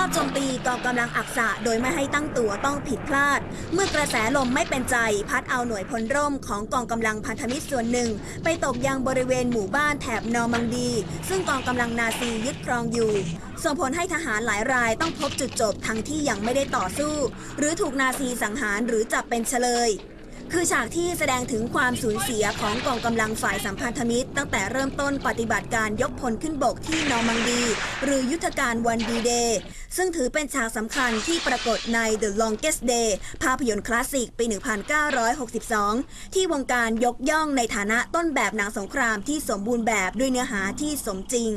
อบโจมตีกองกำลังอักษะโดยไม่ให้ตั้งตัวต้องผิดพลาด เมื่อกระแสลมไม่เป็นใจ พัดเอาหน่วยพลร่มของกองกำลังพันธมิตรส่วนหนึ่ง ไปตกยังบริเวณหมู่บ้านแถบนอร์มังดี ซึ่งกองกำลังนาซียึดครองอยู่ส่งผลให้ทหารหลายรายต้องพบจุดจบทั้งที่ยังไม่ได้ต่อสู้ หรือถูกนาซีสังหารหรือจับเป็นเฉลย คือฉากที่แสดงถึงความสูญเสียของกองกำลังฝ่ายสัมพันธมิตร ตั้งแต่เริ่มต้นปฏิบัติการยกพลขึ้นบกที่นอร์มังดี หรือยุทธการวันดีเดย์ซึ่งถือเป็นฉากสำคัญที่ปรากฏใน The Longest Day ภาพยนตร์คลาสสิกปี 1962 ที่วงการยกย่องในฐานะต้นแบบหนังสงครามที่สมบูรณ์แบบด้วยเนื้อหาที่สมจริง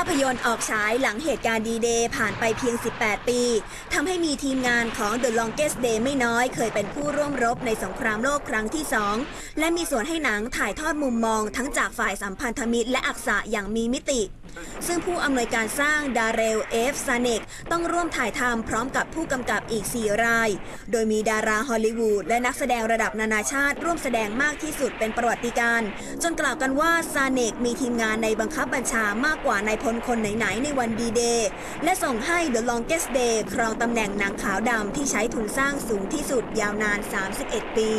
าพยนตร์ออกฉายหลังเหตุการณ์ดีเดย์ผ่านไปเพียง 18 ปี ทำให้มีทีมงานของ The Longest Day ไม่น้อยเคยเป็นผู้ร่วมรบในสงครามโลกครั้งที่ 2 และมีส่วนให้หนังถ่ายทอดมุมมองทั้งจากฝ่ายสัมพันธมิตรและอักษะอย่างมีมิติ ซึ่งผู้อำนวยการสร้างดาเรลเอฟซาเนกต้องร่วมถ่ายทำพร้อมกับผู้กำกับอีก 4 ราย โดยมีดาราฮอลลีวูดและนักแสดงระดับนานาชาติ ร่วมแสดงมากที่สุดเป็นประวัติการ์จนกล่าวกันว่าซาเนกมีทีมงานในบังคับบัญชามากกว่านายพลคนไหนๆในวันดีเดย์และส่งให้ The Longest Day ครองตำแหน่งหนังขาวดำที่ใช้ทุนสร้างสูงที่สุดยาวนาน 31 ปี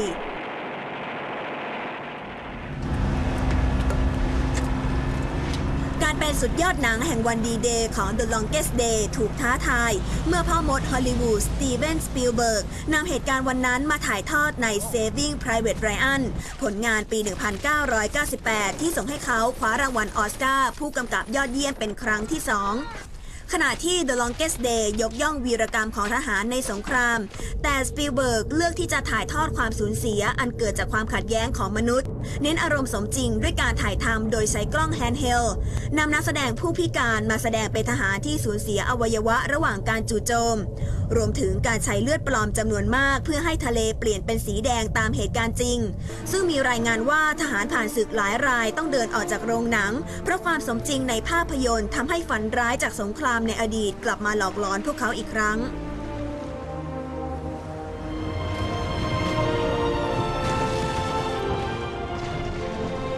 การเป็นสุดยอดหนังแห่งวันดีเดย์ของ The Longest Day ถูกท้าทาย เมื่อพ่อมดฮอลลีวูดสตีเวนสปิลเบิร์กนำเหตุการณ์วันนั้นมาถ่ายทอดใน Saving Private Ryan ผลงานปี 1998 ที่ส่งให้เขาคว้ารางวัลออสการ์ผู้กำกับยอดเยี่ยมเป็นครั้งที่สอง ขณะที่ The Longest Day ยกย่องวีรกรรมของทหารในสงคราม แต่สปิลเบิร์กเลือกที่จะถ่ายทอดความสูญเสียอันเกิดจากความขัดแย้งของมนุษย์ เน้นอารมณ์สมจริงด้วยการถ่ายทำโดยใช้กล้องแฮนด์เฮลนำนักแสดงผู้พิการมาแสดงเป็นทหารที่สูญเสียอวัยวะระหว่างการจู่โจม รวมถึงการใช้เลือดปลอมจำนวนมาก เพื่อให้ทะเลเปลี่ยนเป็นสีแดงตามเหตุการณ์จริง ซึ่งมีรายงานว่าทหารผ่านศึกหลายรายต้องเดินออกจากโรงหนัง เพราะความสมจริงในภาพยนตร์ทำให้ฝันร้ายจากสงครามในอดีตกลับมาหลอกหลอนพวกเขาอีกครั้ง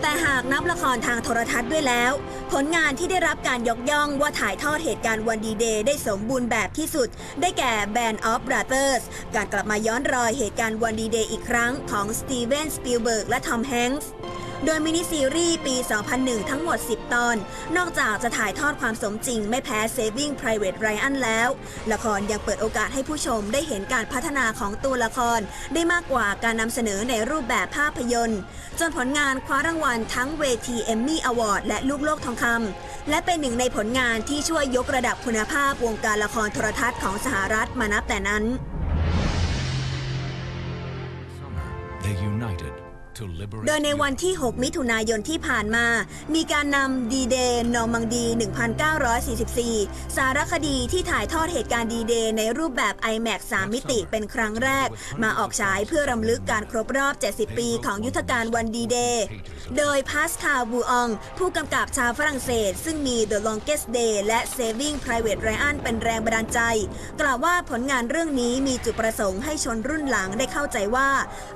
แต่หากนับละครทางโทรทัศน์ด้วยแล้ว ผลงานที่ได้รับการยกย่องว่าถ่ายทอดเหตุการณ์วันดีเดย์ได้สมบูรณ์แบบที่สุด ได้แก่ Band of Brothers การกลับมาย้อนรอยเหตุการณ์วันดีเดย์อีกครั้งของสตีเวนสปิลเบิร์กและทอมแฮงค์ โดยมินิซีรีส์ปี 2001 ทั้งหมด 10 ตอน นอกจากจะถ่ายทอดความสมจริงไม่แพ้ Saving Private Ryan แล้ว ละครยังเปิดโอกาสให้ผู้ชมได้เห็นการพัฒนาของตัวละคร ได้มากกว่าการนำเสนอในรูปแบบภาพยนตร์ จนผลงานคว้ารางวัลทั้งเวทีเอมมี่อวอร์ดและลูกโลกทองคำและเป็นหนึ่งในผลงานที่ช่วยยกระดับคุณภาพวงการละครโทรทัศน์ของสหรัฐมานับแต่นั้น They united โดยในวันที่ 6 มิถุนายนที่ผ่านมา มีการนำดีเดย์นอร์มังดี 1944 สารคดีที่ถ่ายทอดเหตุการณ์ดีเดย์ในรูปแบบ IMAX 3 มิติเป็นครั้งแรก มาออกฉายเพื่อรำลึกการครบรอบ 70 ปีของยุทธการวันดีเดย์ โดยพาสคาลบูออง ผู้กำกับชาวฝรั่งเศส ซึ่งมี The Longest Day และ Saving Private Ryan เป็นแรงบันดาลใจ กล่าวว่าผลงานเรื่องนี้มีจุดประสงค์ให้ชนรุ่นหลังได้เข้าใจว่า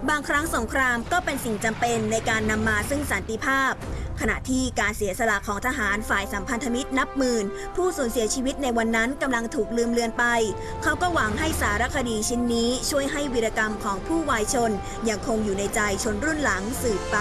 บางครั้งสงครามก็เป็นสิ่งจำเป็นในการนำมาซึ่งสันติภาพ ขณะที่การเสียสละของทหารฝ่ายสัมพันธมิตรนับหมื่น ผู้สูญเสียชีวิตในวันนั้นกำลังถูกลืมเลือนไป เขาก็หวังให้สารคดีชิ้นนี้ช่วยให้วีรกรรมของผู้วายชน ยังคงอยู่ในใจชนรุ่นหลังสืบไป